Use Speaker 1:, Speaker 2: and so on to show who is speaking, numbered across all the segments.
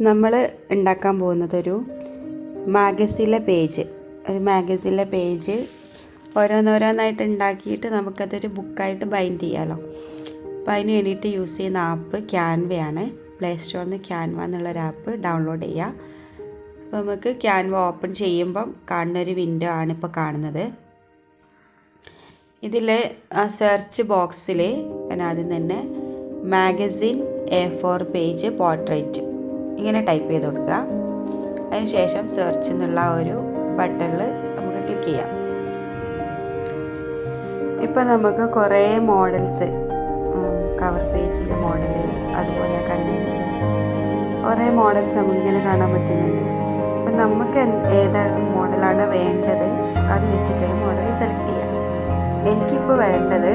Speaker 1: നമ്മൾ ഉണ്ടാക്കാൻ പോകുന്നത് ഒരു മാഗസിലെ പേജ്. ഒരു മാഗസിലെ പേജ് ഓരോന്നോരോന്നായിട്ട് ഉണ്ടാക്കിയിട്ട് നമുക്കതൊരു ബുക്കായിട്ട് ബൈൻഡ് ചെയ്യാമല്ലോ അപ്പോൾ അതിന് വേണ്ടിയിട്ട് യൂസ് ചെയ്യുന്ന ആപ്പ് ക്യാൻവയാണ് പ്ലേ സ്റ്റോറിൽ നിന്ന് ക്യാൻവ എന്നുള്ളൊരു ആപ്പ് ഡൗൺലോഡ് ചെയ്യുക. അപ്പോൾ നമുക്ക് ക്യാൻവ ഓപ്പൺ ചെയ്യുമ്പം കാണുന്ന ഒരു വിൻഡോ ആണ് ഇപ്പോൾ കാണുന്നത്. ഇതിൽ ആ സെർച്ച് ബോക്സിൽ ഞാൻ ആദ്യം തന്നെ magazine A four page portrait ഇങ്ങനെ ടൈപ്പ് ചെയ്ത് കൊടുക്കുക. അതിനുശേഷം സെർച്ച് എന്നുള്ള ഒരു ബട്ടണിൽ നമുക്ക് ക്ലിക്ക് ചെയ്യാം. ഇപ്പം നമുക്ക് കുറേ മോഡൽസ് കവർ പേജിന്റെ മോഡൽ അതുപോലെ കണ്ടിട്ടുണ്ട് കുറേ മോഡൽസ് നമുക്കിങ്ങനെ കാണാൻ പറ്റുന്നുണ്ട്. അപ്പം നമുക്ക് ഏത് മോഡലാണ് വേണ്ടത് അത് വെച്ചിട്ടൊരു മോഡൽ സെലക്ട് ചെയ്യാം. എനിക്കിപ്പോൾ വേണ്ടത്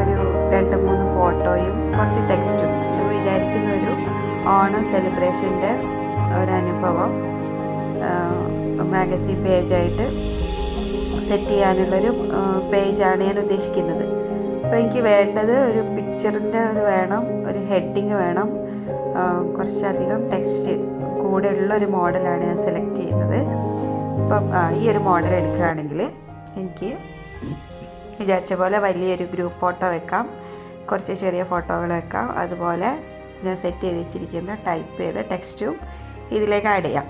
Speaker 1: ഒരു രണ്ട് മൂന്ന് ഫോട്ടോയും കുറച്ച് ടെക്സ്റ്റും ഞാൻ വിചാരിക്കുന്ന ഒരു ഓണം സെലിബ്രേഷന്റെ ഒരനുഭവം. മാഗസിൻ പേജായിട്ട് സെറ്റ് ചെയ്യാനുള്ളൊരു പേജാണ് ഞാൻ ഉദ്ദേശിക്കുന്നത്. അപ്പോൾ എനിക്ക് വേണ്ടത് ഒരു പിക്ചറിന്റെ ഇത് വേണം ഒരു ഹെഡിങ് വേണം. കുറച്ചധികം ടെക്സ്റ്റ് കൂടെ ഉള്ളൊരു മോഡലാണ് ഞാൻ സെലക്ട് ചെയ്യുന്നത്. അപ്പം ഈ ഒരു മോഡൽ എടുക്കുകയാണെങ്കിൽ എനിക്ക് വിചാരിച്ച പോലെ വലിയൊരു ഗ്രൂപ്പ് ഫോട്ടോ വെക്കാം. കുറച്ച് ചെറിയ ഫോട്ടോകൾ വെക്കാം. അതുപോലെ ഞാൻ സെറ്റ് ചെയ്ത് വെച്ചിരിക്കുന്ന ടൈപ്പ് ചെയ്ത ടെക്സ്റ്റും ഇതിലേക്ക് ആഡ് ചെയ്യാം.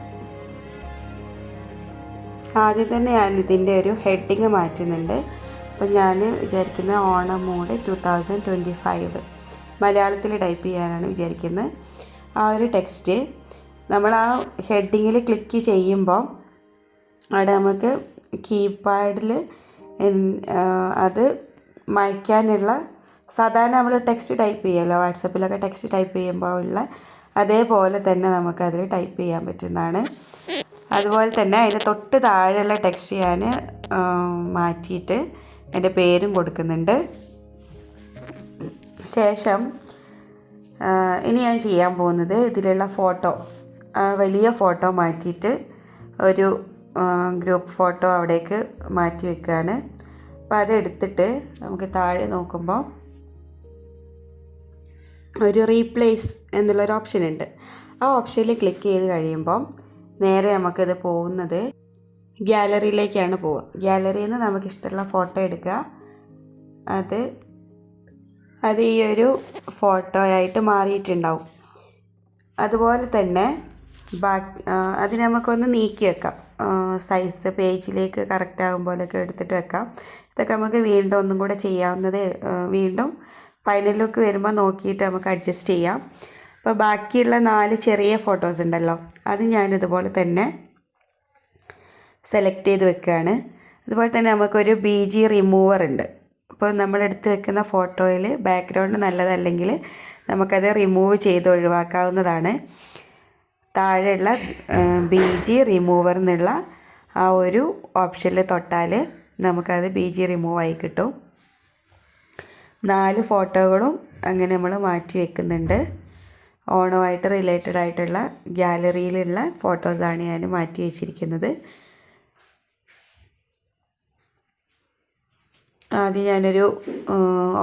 Speaker 1: ആദ്യം തന്നെ ഞാൻ ഇതിന്റെ ഒരു ഹെഡിങ് മാറ്റുന്നുണ്ട്. അപ്പോൾ ഞാൻ വിചാരിക്കുന്നത് Onam mood two thousand twenty five മലയാളത്തിൽ ടൈപ്പ് ചെയ്യാനാണ് വിചാരിക്കുന്നത് ആ ഒരു ടെക്സ്റ്റ് നമ്മൾ ആ ഹെഡിങ്ങിൽ ക്ലിക്ക് ചെയ്യുമ്പോൾ അവിടെ നമുക്ക് കീപാഡിൽ അത് മായ്ക്കാനുള്ള സാധാരണ നമ്മൾ ടെക്സ്റ്റ് ടൈപ്പ് ചെയ്യുമല്ലോ വാട്സപ്പിലൊക്കെ ടെക്സ്റ്റ് ടൈപ്പ് ചെയ്യുമ്പോൾ ഉള്ള അതേപോലെ തന്നെ നമുക്കതിൽ ടൈപ്പ് ചെയ്യാൻ പറ്റുന്നതാണ്. അതുപോലെ തന്നെ അതിന് തൊട്ട് താഴെയുള്ള ടെക്സ്റ്റ് ഞാൻ മാറ്റിയിട്ട് എന്റെ പേരും കൊടുക്കുന്നുണ്ട്. ശേഷം ഇനി ഞാൻ ചെയ്യാൻ പോകുന്നത് ഇതിലുള്ള ഫോട്ടോ വലിയ ഫോട്ടോ മാറ്റിയിട്ട് ഒരു ഗ്രൂപ്പ് ഫോട്ടോ അവിടേക്ക് മാറ്റി വെക്കുകയാണ്. അപ്പോൾ അതെടുത്തിട്ട് നമുക്ക് താഴെ നോക്കുമ്പോൾ ഒരു റീപ്ലേസ് എന്നുള്ളൊരു ഓപ്ഷൻ ഉണ്ട്. ആ ഓപ്ഷനിൽ ക്ലിക്ക് ചെയ്ത് കഴിയുമ്പോൾ നേരെ നമുക്കിത് പോകുന്നത് ഗ്യാലറിയിലേക്കാണ് പോവുക. ഗ്യാലറിയിൽ നിന്ന് നമുക്കിഷ്ടമുള്ള ഫോട്ടോ എടുക്കുക. അത് അത് ഈ ഒരു ഫോട്ടോ ആയിട്ട് മാറിയിട്ടുണ്ടാവും. അതുപോലെ തന്നെ ബാക്കി അത് നമുക്കൊന്ന് നീക്കി വെക്കാം. സൈസ് പേജിലേക്ക് കറക്റ്റ് ആകും എടുത്തിട്ട് വെക്കാം. ഇതൊക്കെ നമുക്ക് വീണ്ടും ഒന്നും കൂടെ ചെയ്യാവുന്നത് വീണ്ടും ഫൈനൽ ലുക്ക് വരുമ്പോൾ നോക്കിയിട്ട് നമുക്ക് അഡ്ജസ്റ്റ് ചെയ്യാം. അപ്പോൾ ബാക്കിയുള്ള നാല് ചെറിയ ഫോട്ടോസ് ഉണ്ടല്ലോ അത് ഞാനിതുപോലെ തന്നെ സെലക്ട് ചെയ്ത് വെക്കുകയാണ് അതുപോലെ തന്നെ നമുക്കൊരു ബി ജി റിമൂവർ ഉണ്ട്. അപ്പോൾ നമ്മൾ എടുത്ത് വെക്കുന്ന ഫോട്ടോയിൽ ബാക്ക്ഗ്രൗണ്ട് നല്ലതല്ലെങ്കിൽ നമുക്കത് റിമൂവ് ചെയ്ത് ഒഴിവാക്കാവുന്നതാണ്. താഴെയുള്ള ബി ജി റിമൂവർ എന്നുള്ള ആ ഒരു ഓപ്ഷനിൽ തൊട്ടാൽ നമുക്കത് ബി ജി റിമൂവ് ആയി കിട്ടും. നാല് ഫോട്ടോകളും അങ്ങനെ നമ്മൾ മാറ്റി വെക്കുന്നുണ്ട്. ഓണമായിട്ട് റിലേറ്റഡ് ആയിട്ടുള്ള ഗ്യാലറിയിലുള്ള ഫോട്ടോസാണ് ഞാൻ മാറ്റി വെച്ചിരിക്കുന്നത്. ആദ്യം ഞാനൊരു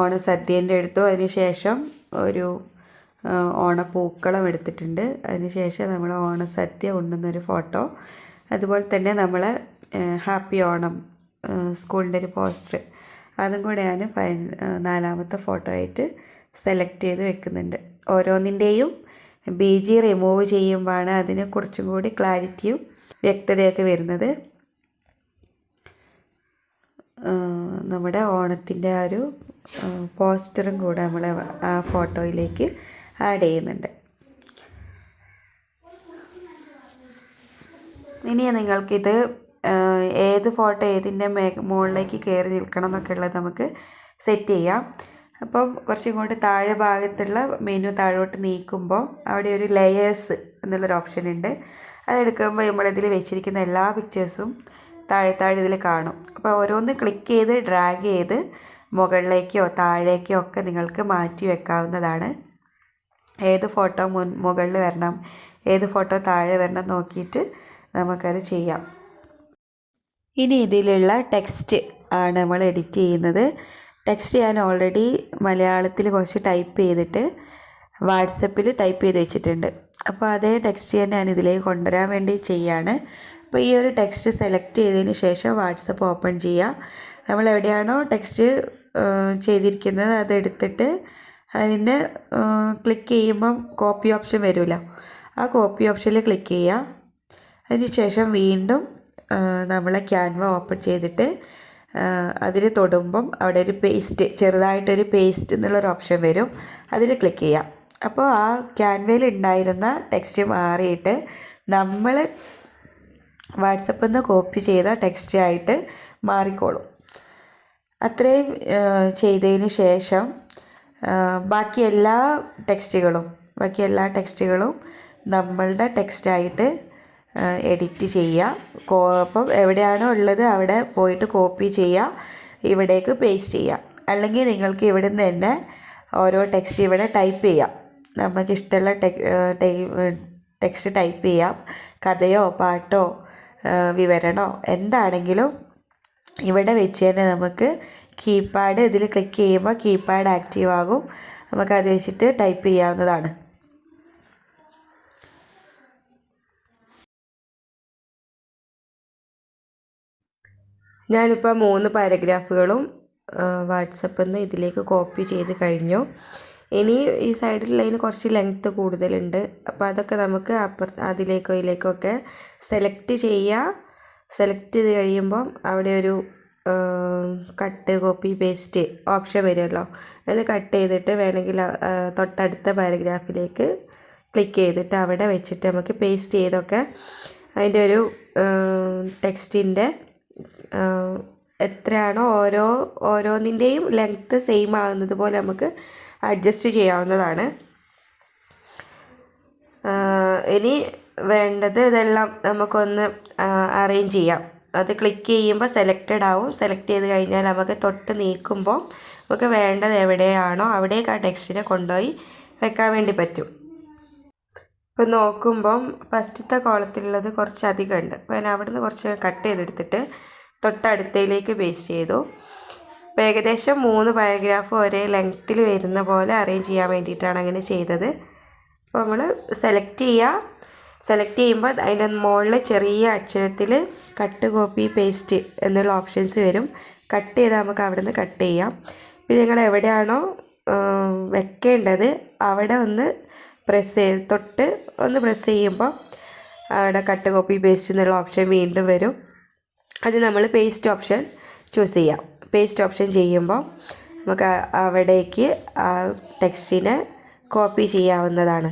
Speaker 1: ഓണസദ്യേന്റെ എടുത്തു. അതിന് ശേഷം ഒരു ഓണപ്പൂക്കളം എടുത്തിട്ടുണ്ട്. അതിനുശേഷം നമ്മൾ ഓണസദ്യ ഉണ്ണുന്നൊരു ഫോട്ടോ. അതുപോലെ തന്നെ നമ്മൾ ഹാപ്പി ഓണം സ്കൂളിന്റെ ഒരു പോസ്റ്റർ അതും കൂടെ ഞാൻ ഫൈൻ നാലാമത്തെ ഫോട്ടോ ആയിട്ട് സെലക്ട് ചെയ്ത് വെക്കുന്നുണ്ട്. ഓരോന്നിന്റെയും ബി ജി റിമൂവ് ചെയ്യുമ്പോഴാണ് അതിന് കുറച്ചും കൂടി ക്ലാരിറ്റിയും വ്യക്തതയൊക്കെ വരുന്നത്. നമ്മുടെ ഓണത്തിന്റെ ആ ഒരു പോസ്റ്ററും കൂടെ നമ്മൾ ആ ഫോട്ടോയിലേക്ക് ആഡ് ചെയ്യുന്നുണ്ട്. ഇനി നിങ്ങൾക്കിത് ഏത് ഫോട്ടോ ഏതിന്റെ മേ മുകളിലേക്ക് കയറി നിൽക്കണം എന്നൊക്കെ ഉള്ളത് നമുക്ക് സെറ്റ് ചെയ്യാം. അപ്പം കുറച്ചും കൂടി താഴെ ഭാഗത്തുള്ള മെനു താഴോട്ട് നീക്കുമ്പോൾ അവിടെ ഒരു ലെയേഴ്സ് എന്നുള്ളൊരു ഓപ്ഷൻ ഉണ്ട്. അതെടുക്കുമ്പോൾ നമ്മളിതിൽ വെച്ചിരിക്കുന്ന എല്ലാ പിക്ചേഴ്സും താഴെ താഴെ ഇതിൽ കാണും. അപ്പോൾ ഓരോന്ന് ക്ലിക്ക് ചെയ്ത് ഡ്രാഗ് ചെയ്ത് മുകളിലേക്കോ താഴേക്കോ ഒക്കെ നിങ്ങൾക്ക് മാറ്റി വെക്കാവുന്നതാണ്. ഏത് ഫോട്ടോ മുൻ മുകളിൽ വരണം ഏത് ഫോട്ടോ താഴെ വരണം നോക്കിയിട്ട് നമുക്കത് ചെയ്യാം. ഇനി ഇതിലുള്ള ടെക്സ്റ്റ് ആണ് നമ്മൾ എഡിറ്റ് ചെയ്യുന്നത്. ടെക്സ്റ്റ് ഞാൻ ഓൾറെഡി മലയാളത്തിൽ കുറച്ച് ടൈപ്പ് ചെയ്തിട്ട് വാട്സപ്പിൽ ടൈപ്പ് ചെയ്ത് വെച്ചിട്ടുണ്ട്.
Speaker 2: അപ്പോൾ അതേ ടെക്സ്റ്റ് തന്നെ ഞാൻ ഇതിലേക്ക് കൊണ്ടുവരാൻ വേണ്ടി ചെയ്യാണ്. അപ്പോൾ ഈ ഒരു ടെക്സ്റ്റ് സെലക്ട് ചെയ്തതിന് ശേഷം വാട്സപ്പ് ഓപ്പൺ ചെയ്യുക നമ്മൾ എവിടെയാണോ ടെക്സ്റ്റ് ചെയ്തിരിക്കുന്നത് അതെടുത്തിട്ട് അതിന് ക്ലിക്ക് ചെയ്യുമ്പം കോപ്പി ഓപ്ഷൻ വരില്ല. ആ കോപ്പി ഓപ്ഷനിൽ ക്ലിക്ക് ചെയ്യുക അതിന് ശേഷം വീണ്ടും നമ്മൾ ക്യാൻവ ഓപ്പൺ ചെയ്തിട്ട് അതിൽ തൊടുമ്പം അവിടെ ഒരു പേസ്റ്റ് ചെറുതായിട്ടൊരു പേസ്റ്റ് എന്നുള്ളൊരു ഓപ്ഷൻ വരും. അതിൽ ക്ലിക്ക് ചെയ്യാം. അപ്പോൾ ആ ക്യാൻവയിൽ ഉണ്ടായിരുന്ന ടെക്സ്റ്റ് മാറിയിട്ട് നമ്മൾ വാട്സപ്പിൽ നിന്ന് കോപ്പി ചെയ്ത ടെക്സ്റ്റ് ആയിട്ട് മാറിക്കോളും. അത്രയും ചെയ്തതിന് ശേഷം ബാക്കി എല്ലാ ടെക്സ്റ്റുകളും ബാക്കി എല്ലാ ടെക്സ്റ്റുകളും നമ്മളുടെ ടെക്സ്റ്റായിട്ട് എഡിറ്റ് ചെയ്യുക. അപ്പം എവിടെയാണോ ഉള്ളത് അവിടെ പോയിട്ട് കോപ്പി ചെയ്യുക. ഇവിടേക്ക് പേസ്റ്റ് ചെയ്യുക. അല്ലെങ്കിൽ നിങ്ങൾക്ക് ഇവിടെ നിന്ന് തന്നെ ഓരോ ടെക്സ്റ്റ് ഇവിടെ ടൈപ്പ് ചെയ്യാം. നമുക്ക് ഇഷ്ടമുള്ള ടെക്സ്റ്റ് ടൈപ്പ് ചെയ്യാം. കഥയോ പാട്ടോ വിവരണോ എന്താണെങ്കിലും ഇവിടെ വെച്ച് തന്നെ നമുക്ക് കീപാഡ് ഇതിൽ ക്ലിക്ക് ചെയ്യുമ്പോൾ കീപാഡ് ആക്റ്റീവ് ആകും. നമുക്കത് വെച്ചിട്ട് ടൈപ്പ് ചെയ്യാവുന്നതാണ്. ഞാനിപ്പോൾ മൂന്ന് പാരഗ്രാഫുകളും വാട്സപ്പിൽ നിന്ന് ഇതിലേക്ക് കോപ്പി ചെയ്ത് കഴിഞ്ഞു. ഇനി ഈ സൈഡിലുള്ളതിന് കുറച്ച് ലെങ്ത്ത് കൂടുതലുണ്ട്. അപ്പോൾ അതൊക്കെ നമുക്ക് അപ്പുറ അതിലേക്കോ ഇതിലേക്കോ ഒക്കെ സെലക്ട് ചെയ്യുക സെലക്ട് ചെയ്ത് കഴിയുമ്പം അവിടെ ഒരു കട്ട് കോപ്പി പേസ്റ്റ് ഓപ്ഷൻ വരുമല്ലോ. അത് കട്ട് ചെയ്തിട്ട് വേണമെങ്കിൽ തൊട്ടടുത്ത പാരഗ്രാഫിലേക്ക് ക്ലിക്ക് ചെയ്തിട്ട് അവിടെ വെച്ചിട്ട് നമുക്ക് പേസ്റ്റ് ചെയ്തൊക്കെ അതിന്റെ ഒരു ടെക്സ്റ്റിന്റെ എത്രയാണോ ഓരോ ഓരോന്നിന്റെയും ലെങ്ത്ത് സെയിം ആകുന്നത് പോലെ നമുക്ക് അഡ്ജസ്റ്റ് ചെയ്യാവുന്നതാണ്. ഇനി വേണ്ടത് ഇതെല്ലാം നമുക്കൊന്ന് അറേഞ്ച് ചെയ്യാം. അത് ക്ലിക്ക് ചെയ്യുമ്പോൾ സെലക്റ്റഡ് ആവും. സെലക്ട് ചെയ്ത് കഴിഞ്ഞാൽ നമുക്ക് തൊട്ട് നീക്കുമ്പോൾ നമുക്ക് വേണ്ടത് എവിടെയാണോ അവിടേക്ക് ആ ടെക്സ്റ്റിനെ കൊണ്ടുപോയി വെക്കാൻ വേണ്ടി പറ്റും. ഇപ്പോൾ നോക്കുമ്പം ഫസ്റ്റത്തെ കോളത്തിലുള്ളത് കുറച്ച് അധികം ഉണ്ട് അപ്പോൾ ഞാൻ അവിടുന്ന് കുറച്ച് കട്ട് ചെയ്തെടുത്തിട്ട് തൊട്ടടുത്തയിലേക്ക് പേസ്റ്റ് ചെയ്തു. അപ്പോൾ ഏകദേശം മൂന്ന് പാരഗ്രാഫ് ഒരേ ലെങ്ത്തിൽ വരുന്ന പോലെ അറേഞ്ച് ചെയ്യാൻ വേണ്ടിയിട്ടാണ് അങ്ങനെ ചെയ്തത്. അപ്പോൾ നമ്മൾ സെലക്ട് ചെയ്യുക സെലക്ട് ചെയ്യുമ്പോൾ അതിന്റെ മുകളിൽ ചെറിയ അക്ഷരത്തിൽ കട്ട് കോപ്പി പേസ്റ്റ് എന്നുള്ള ഓപ്ഷൻസ് വരും. കട്ട് ചെയ്താൽ നമുക്ക് അവിടെ നിന്ന് കട്ട് ചെയ്യാം. പിന്നെ നിങ്ങൾ എവിടെയാണോ വെക്കേണ്ടത് അവിടെ ഒന്ന് പ്രസ് ചെയ്ത് തൊട്ട് ഒന്ന് പ്രസ് ചെയ്യുമ്പോൾ അവിടെ കട്ട് കോപ്പി പേസ്റ്റ് എന്നുള്ള ഓപ്ഷൻ വീണ്ടും വരും. അത് നമ്മൾ പേസ്റ്റ് ഓപ്ഷൻ ചൂസ് ചെയ്യാം. പേസ്റ്റ് ഓപ്ഷൻ ചെയ്യുമ്പോൾ നമുക്ക് അവിടേക്ക് ആ ടെക്സ്റ്റിനെ കോപ്പി ചെയ്യാവുന്നതാണ്.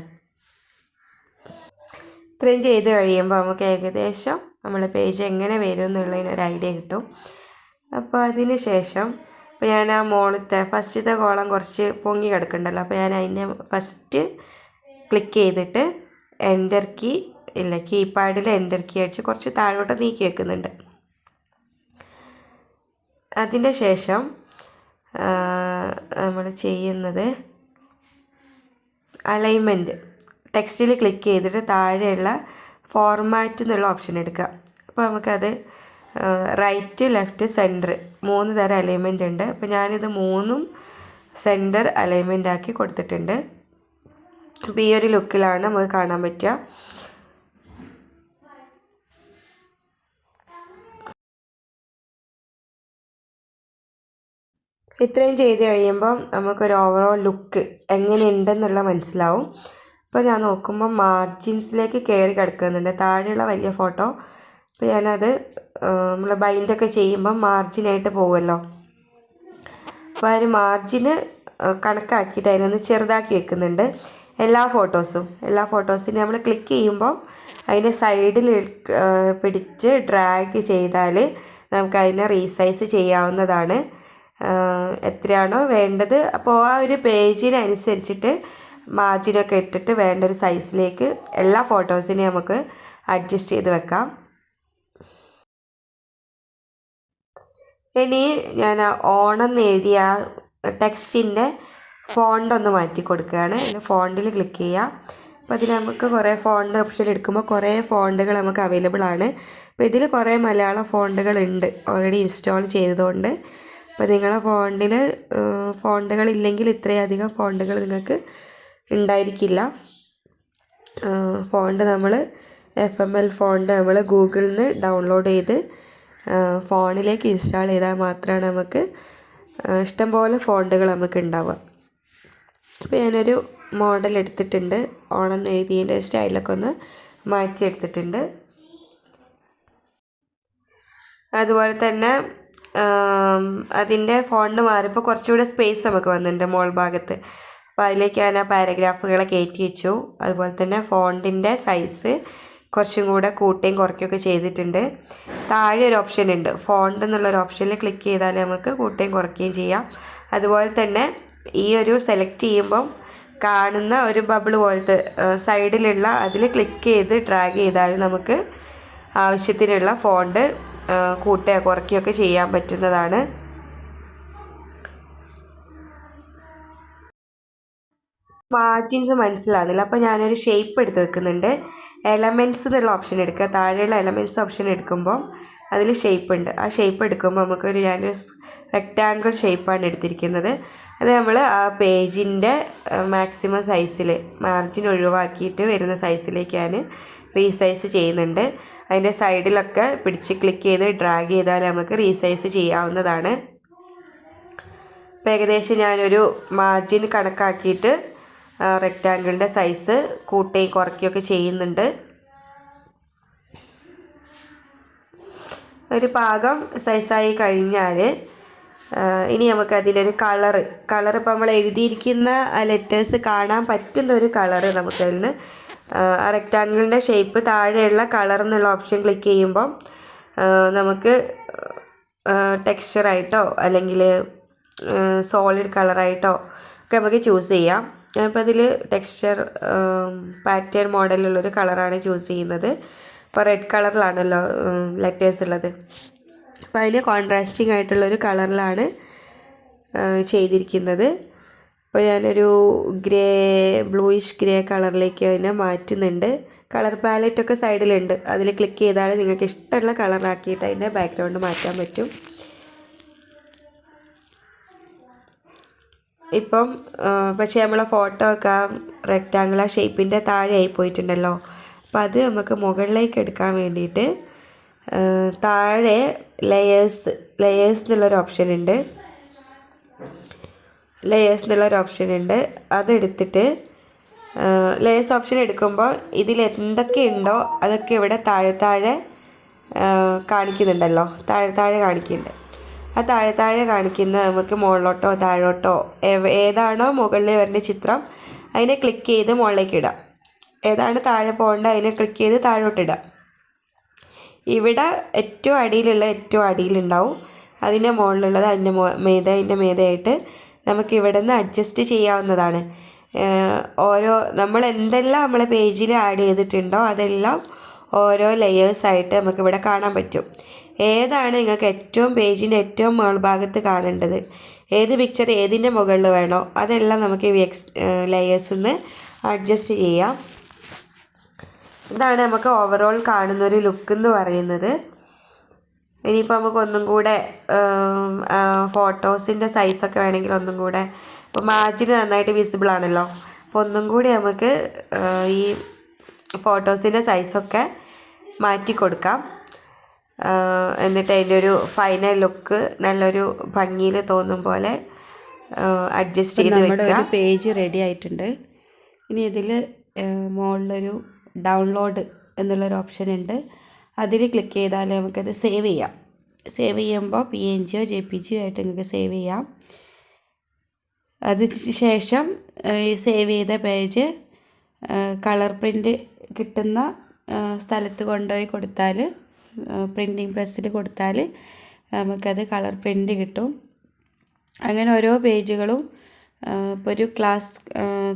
Speaker 2: ഇത്രയും ചെയ്ത് കഴിയുമ്പോൾ നമുക്ക് ഏകദേശം നമ്മുടെ പേജ് എങ്ങനെ വരും എന്നുള്ളതിനൊരു ഐഡിയ കിട്ടും. അപ്പോൾ അതിന് ശേഷം ഇപ്പോൾ ഞാൻ ആ മോളത്തെ ഫസ്റ്റത്തെ കോളം കുറച്ച് പൊങ്ങി കിടക്കുന്നുണ്ടല്ലോ അപ്പോൾ ഞാൻ അതിനെ ഫസ്റ്റ് ക്ലിക്ക് ചെയ്തിട്ട് എന്റർ കീ ഇല്ല കീപാഡിൽ എന്റർ കീ അടിച്ച് കുറച്ച് താഴോട്ട് നീക്കി വെക്കുന്നുണ്ട്. അതിന്റെ ശേഷം നമ്മൾ ചെയ്യുന്നത് അലൈൻമെന്റ് ടെക്സ്റ്റിൽ ക്ലിക്ക് ചെയ്തിട്ട് താഴെയുള്ള ഫോർമാറ്റ് എന്നുള്ള ഓപ്ഷൻ എടുക്കുക. അപ്പോൾ നമുക്കത് റൈറ്റ് ലെഫ്റ്റ് സെന്റർ മൂന്ന് തരം അലൈൻമെന്റ് ഉണ്ട്. അപ്പോൾ ഞാനിത് മൂന്നും സെന്റർ അലൈൻമെന്റ് ആക്കി കൊടുത്തിട്ടുണ്ട്. അപ്പോൾ ഈ ഒരു ലുക്കിലാണ് നമുക്ക് കാണാൻ പറ്റുക. ഇത്രയും ചെയ്ത് കഴിയുമ്പം നമുക്കൊരു ഓവറോൾ ലുക്ക് എങ്ങനെയുണ്ടെന്നുള്ള മനസ്സിലാവും. അപ്പോൾ ഞാൻ നോക്കുമ്പോൾ മാർജിൻസിലേക്ക് കയറി കിടക്കുന്നുണ്ട്. താഴെയുള്ള വലിയ ഫോട്ടോ അപ്പോൾ ഞാനത് നമ്മൾ ബൈൻഡൊക്കെ ചെയ്യുമ്പോൾ മാർജിനായിട്ട് പോകുമല്ലോ അപ്പോൾ അതിന് മാർജിന് കണക്കാക്കിയിട്ട് അതിനൊന്ന് ചെറുതാക്കി വെക്കുന്നുണ്ട്. എല്ലാ ഫോട്ടോസും എല്ലാ ഫോട്ടോസിനും നമ്മൾ ക്ലിക്ക് ചെയ്യുമ്പോൾ അതിനെ സൈഡിൽ പിടിച്ച് ഡ്രാഗ് ചെയ്താൽ നമുക്കതിനെ റീസൈസ് ചെയ്യാവുന്നതാണ്. എത്രയാണോ വേണ്ടത്. അപ്പോൾ ആ ഒരു പേജിനനുസരിച്ചിട്ട് മാർജിനൊക്കെ ഇട്ടിട്ട് വേണ്ട ഒരു സൈസിലേക്ക് എല്ലാ ഫോട്ടോസിനെയും നമുക്ക് അഡ്ജസ്റ്റ് ചെയ്ത് വെക്കാം. ഇനി ഞാൻ ഓണം എഴുതിയ ടെക്സ്റ്റിന്റെ ഫോണ്ട് ഒന്ന് മാറ്റി കൊടുക്കുകയാണ്. അതിന്റെ ഫോണ്ടിൽ ക്ലിക്ക് ചെയ്യുക അപ്പോൾ അതിൽ നമുക്ക് കുറേ ഫോണ്ട് ഓപ്ഷൻ എടുക്കുമ്പോൾ കുറേ ഫോണ്ടുകൾ നമുക്ക് അവൈലബിൾ ആണ്. അപ്പോൾ ഇതിൽ കുറേ മലയാളം ഫോണ്ടുകൾ ഉണ്ട്. ഓൾറെഡി ഇൻസ്റ്റാൾ ചെയ്തതുകൊണ്ട് അപ്പോൾ നിങ്ങളെ ഫോണിൽ ഫോണ്ടുകൾ ഇല്ലെങ്കിൽ ഇത്രയധികം ഫോണ്ടുകൾ നിങ്ങൾക്ക് ഉണ്ടായിരിക്കില്ല. ഫോണ്ട് നമ്മൾ എഫ് എം എൽ ഫോണ്ട് നമ്മൾ ഗൂഗിളിൽ നിന്ന് ഡൗൺലോഡ് ചെയ്ത് ഫോണിലേക്ക് ഇൻസ്റ്റാൾ ചെയ്താൽ മാത്രമാണ് നമുക്ക് ഇഷ്ടംപോലെ ഫോണ്ടുകൾ നമുക്ക് ഉണ്ടാവുക. അപ്പോൾ ഞാനൊരു മോഡൽ എടുത്തിട്ടുണ്ട്. ഓണം എഴുതിയതിന്റെ സ്റ്റൈലൊക്കെ ഒന്ന് മാറ്റി എടുത്തിട്ടുണ്ട്. അതുപോലെ തന്നെ അതിന്റെ ഫോണ്ട് മാറിയപ്പോൾ കുറച്ചുകൂടെ സ്പേസ് നമുക്ക് വന്നിട്ടുണ്ട് മോൾ ഭാഗത്ത്. അപ്പോൾ അതിലേക്ക് ഞാൻ ആ പാരഗ്രാഫുകളെ കയറ്റി വെച്ചു. അതുപോലെ തന്നെ ഫോണ്ടിന്റെ സൈസ് കുറച്ചും കൂടെ കൂട്ടുകയും കുറയ്ക്കുകയൊക്കെ ചെയ്തിട്ടുണ്ട്. താഴെ ഒരു ഓപ്ഷൻ ഉണ്ട്. ഫോണ്ട് എന്നുള്ളൊരു ഓപ്ഷനിൽ ക്ലിക്ക് ചെയ്താൽ നമുക്ക് കൂട്ടുകയും കുറയ്ക്കുകയും ചെയ്യാം. അതുപോലെ തന്നെ ഈ ഒരു സെലക്ട് ചെയ്യുമ്പം കാണുന്ന ഒരു ബബിൾ പോലത്തെ സൈഡിലുള്ള അതിൽ ക്ലിക്ക് ചെയ്ത് ഡ്രാഗ് ചെയ്താൽ നമുക്ക് ആവശ്യത്തിനുള്ള ഫോണ്ട് കൂട്ടുക കുറയ്ക്കുകയൊക്കെ ചെയ്യാൻ പറ്റുന്നതാണ്. മാർജിൻസ് മനസ്സിലാകുന്നില്ല. അപ്പോൾ ഞാനൊരു ഷേപ്പ് എടുത്ത് വെക്കുന്നുണ്ട്. എലമെന്റ്സ് എന്നുള്ള ഓപ്ഷൻ എടുക്കുക. താഴെയുള്ള എലമെന്റ്സ് ഓപ്ഷൻ എടുക്കുമ്പോൾ അതിൽ ഷേപ്പ് ഉണ്ട്. ആ ഷേപ്പ് എടുക്കുമ്പോൾ നമുക്കൊരു ഞാനൊരു റെക്റ്റാങ്കിൾ ഷേപ്പാണ് എടുത്തിരിക്കുന്നത്. അത് നമ്മൾ ആ പേജിന്റെ മാക്സിമം സൈസിൽ മാർജിൻ ഒഴിവാക്കിയിട്ട് വരുന്ന സൈസിലേക്ക് ഞാൻ റീസൈസ് ചെയ്യുന്നുണ്ട്. അതിന്റെ സൈഡിലൊക്കെ പിടിച്ച് ക്ലിക്ക് ചെയ്ത് ഡ്രാഗ് ചെയ്താൽ നമുക്ക് റീസൈസ് ചെയ്യാവുന്നതാണ്. അപ്പോൾ ഏകദേശം ഞാനൊരു മാർജിൻ കണക്കാക്കിയിട്ട് റെക്റ്റാങ്കിളിന്റെ സൈസ് കൂട്ടുകയും കുറയ്ക്കുകയൊക്കെ ചെയ്യുന്നുണ്ട്. ഒരു പാകം സൈസായി കഴിഞ്ഞാൽ ഇനി നമുക്ക് അതിലൊരു കളറ് കളർ ഇപ്പോൾ നമ്മൾ എഴുതിയിരിക്കുന്ന ലെറ്റേഴ്സ് കാണാൻ പറ്റുന്ന ഒരു കളറ് നമുക്കതിൽ നിന്ന് റെക്റ്റാങ്കിളിന്റെ ഷേപ്പ് താഴെയുള്ള കളർ എന്നുള്ള ഓപ്ഷൻ ക്ലിക്ക് ചെയ്യുമ്പം നമുക്ക് ടെക്സ്ചറായിട്ടോ അല്ലെങ്കിൽ സോളിഡ് കളറായിട്ടോ ഒക്കെ നമുക്ക് ചൂസ് ചെയ്യാം. ഞാനിപ്പോൾ അതിൽ ടെക്സ്ചർ പാറ്റേൺ മോഡലുള്ളൊരു കളറാണ് ചൂസ് ചെയ്യുന്നത്. ഇപ്പോൾ റെഡ് കളറിലാണല്ലോ ലെറ്റേഴ്സ് ഉള്ളത്. അപ്പോൾ അതിന് കോൺട്രാസ്റ്റിംഗ് ആയിട്ടുള്ളൊരു കളറിലാണ് ചെയ്തിരിക്കുന്നത്. അപ്പോൾ ഞാനൊരു ഗ്രേ ബ്ലൂയിഷ് ഗ്രേ കളറിലേക്ക് അതിനെ മാറ്റുന്നുണ്ട്. കളർ പാലറ്റൊക്കെ സൈഡിലുണ്ട് അതിൽ ക്ലിക്ക് ചെയ്താൽ നിങ്ങൾക്ക് ഇഷ്ടമുള്ള കളറാക്കിയിട്ട് അതിന്റെ ബാക്ക്ഗ്രൗണ്ട് മാറ്റാൻ പറ്റും. ഇപ്പം പക്ഷേ നമ്മളെ ഫോട്ടോ ഒക്കെ ആ റെക്റ്റാങ്കുലർ ഷേപ്പിന്റെ താഴെ ആയി പോയിട്ടുണ്ടല്ലോ. അപ്പം അത് നമുക്ക് മുകളിലേക്ക് എടുക്കാൻ വേണ്ടിയിട്ട് താഴെ ലെയേഴ്സ് ലെയേഴ്സ് എന്നുള്ളൊരു ഓപ്ഷൻ ഉണ്ട്. ലെയേഴ്സ് എന്നുള്ളൊരു ഓപ്ഷൻ ഉണ്ട്. അതെടുത്തിട്ട് ലെയേഴ്സ് ഓപ്ഷൻ എടുക്കുമ്പോൾ ഇതിൽ എന്തൊക്കെ ഉണ്ടോ അതൊക്കെ ഇവിടെ താഴെ താഴെ കാണിക്കുന്നുണ്ടല്ലോ. താഴെ താഴെ കാണിക്കുന്നുണ്ട്. ആ താഴെ താഴെ കാണിക്കുന്ന നമുക്ക് മുകളിലോട്ടോ താഴോട്ടോ ഏതാണോ മുകളിൽ വരുന്ന ചിത്രം അതിനെ ക്ലിക്ക് ചെയ്ത് മുകളിലേക്ക് ഇടാം. ഏതാണ് താഴെ പോകേണ്ടത് അതിനെ ക്ലിക്ക് ചെയ്ത് താഴോട്ട് ഇടാം. ഇവിടെ ഏറ്റവും അടിയിലുള്ള ഏറ്റവും അടിയിലുണ്ടാവും അതിന്റെ മുകളിലുള്ളത് അതിന്റെ മേത അതിന്റെ മേതയായിട്ട് നമുക്ക് ഇവിടെ നിന്ന് അഡ്ജസ്റ്റ് ചെയ്യാവുന്നതാണ് ഓരോ നമ്മൾ എന്തെല്ലാം നമ്മളെ പേജിൽ ആഡ് ചെയ്തിട്ടുണ്ടോ അതെല്ലാം ഓരോ ലെയേഴ്സായിട്ട് നമുക്കിവിടെ കാണാൻ പറ്റും. ഏതാണ് നിങ്ങൾക്ക് ഏറ്റവും പേജിന്റെ ഏറ്റവും മുകൾ ഭാഗത്ത് കാണേണ്ടത്? ഏത് പിക്ചർ ഏതിന്റെ മുകളിൽ വേണോ അതെല്ലാം നമുക്ക് ഈ എക്സ് ലെയേഴ്സിൽ നിന്ന് അഡ്ജസ്റ്റ് ചെയ്യാം. ഇതാണ് നമുക്ക് ഓവറോൾ കാണുന്നൊരു ലുക്ക് എന്ന് പറയുന്നത്. ഇനിയിപ്പോൾ നമുക്ക് ഒന്നും കൂടെ ഫോട്ടോസിന്റെ സൈസൊക്കെ വേണമെങ്കിൽ ഒന്നും കൂടെ ഇപ്പോൾ മാർജിൻ നന്നായിട്ട് വിസിബിൾ ആണല്ലോ. അപ്പോൾ ഒന്നും കൂടി നമുക്ക് ഈ ഫോട്ടോസിന്റെ സൈസൊക്കെ മാറ്റി കൊടുക്കാം. എന്നിട്ട് അതിന്റെ ഒരു ഫൈനൽ ലുക്ക് നല്ലൊരു ഭംഗിയിൽ തോന്നും പോലെ അഡ്ജസ്റ്റ് ചെയ്ത് നമ്മുടെ ഒരു പേജ് റെഡി ആയിട്ടുണ്ട്. ഇനി ഇതിൽ മുകളിലൊരു ഡൗൺലോഡ് എന്നുള്ളൊരു ഓപ്ഷൻ ഉണ്ട്. അതിൽ ക്ലിക്ക് ചെയ്താൽ നമുക്കത് സേവ് ചെയ്യാം. സേവ് ചെയ്യുമ്പോൾ P N Jio J P Jio ആയിട്ട് നിങ്ങൾക്ക് സേവ് ചെയ്യാം. അതിന് ശേഷം ഈ സേവ് ചെയ്ത പേജ് കളർ പ്രിന്റ് കിട്ടുന്ന സ്ഥലത്ത് കൊണ്ടുപോയി കൊടുത്താൽ പ്രിന്റിങ് പ്രസ്സിൽ കൊടുത്താൽ നമുക്കത് കളർ പ്രിന്റ് കിട്ടും. അങ്ങനെ ഓരോ പേജുകളും ഇപ്പോൾ ഒരു ക്ലാസ്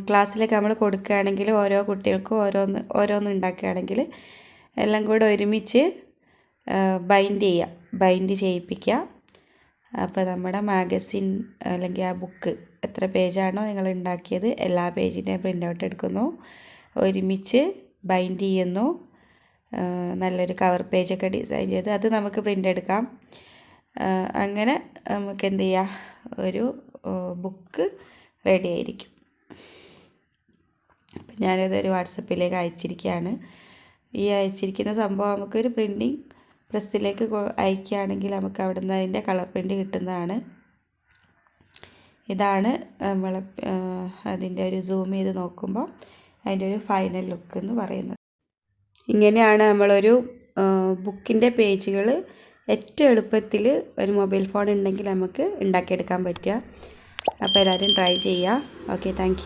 Speaker 2: ക്ലാസ്സിലേക്ക് നമ്മൾ കൊടുക്കുകയാണെങ്കിൽ ഓരോ കുട്ടികൾക്കും ഓരോന്ന് ഓരോന്ന് ഉണ്ടാക്കുകയാണെങ്കിൽ എല്ലാം കൂടെ ഒരുമിച്ച് ബൈൻഡ് ചെയ്യുക ബൈൻഡ് ചെയ്യിപ്പിക്കുക അപ്പോൾ നമ്മുടെ മാഗസിൻ അല്ലെങ്കിൽ ആ ബുക്ക് എത്ര പേജാണോ നിങ്ങൾ ഉണ്ടാക്കിയത് എല്ലാ പേജിന്റെയും പ്രിന്റ് ഔട്ട് എടുക്കുന്നു. ഒരുമിച്ച് ബൈൻഡ് ചെയ്യുന്നു. നല്ലൊരു കവർ പേജൊക്കെ ഡിസൈൻ ചെയ്ത് അത് നമുക്ക് പ്രിന്റ് എടുക്കാം. അങ്ങനെ നമുക്ക് എന്ത് ചെയ്യാം? ഒരു ബുക്ക് റെഡി ആയിരിക്കും. അപ്പം
Speaker 1: ഞാനത് ഒരു വാട്സപ്പിലേക്ക് അയച്ചിരിക്കുകയാണ്. ഈ അയച്ചിരിക്കുന്ന സംഭവം നമുക്കൊരു പ്രിന്റിങ് പ്രസ്സിലേക്ക് അയക്കുകയാണെങ്കിൽ നമുക്ക് അവിടെ നിന്ന് അതിന്റെ കളർ പ്രിന്റ് കിട്ടുന്നതാണ്. ഇതാണ് നമ്മൾ അതിന്റെ ഒരു സൂം ചെയ്ത് നോക്കുമ്പോൾ അതിന്റെ ഒരു ഫൈനൽ ലുക്ക് എന്ന് പറയുന്നത്. ഇങ്ങനെയാണ് നമ്മളൊരു ബുക്കിന്റെ പേജുകൾ ഏറ്റവും എളുപ്പത്തിൽ ഒരു മൊബൈൽ ഫോൺ ഉണ്ടെങ്കിൽ നമുക്ക് ഉണ്ടാക്കിയെടുക്കാൻ പറ്റുക. അപ്പോൾ എല്ലാവരും ട്രൈ ചെയ്യുക. Okay thank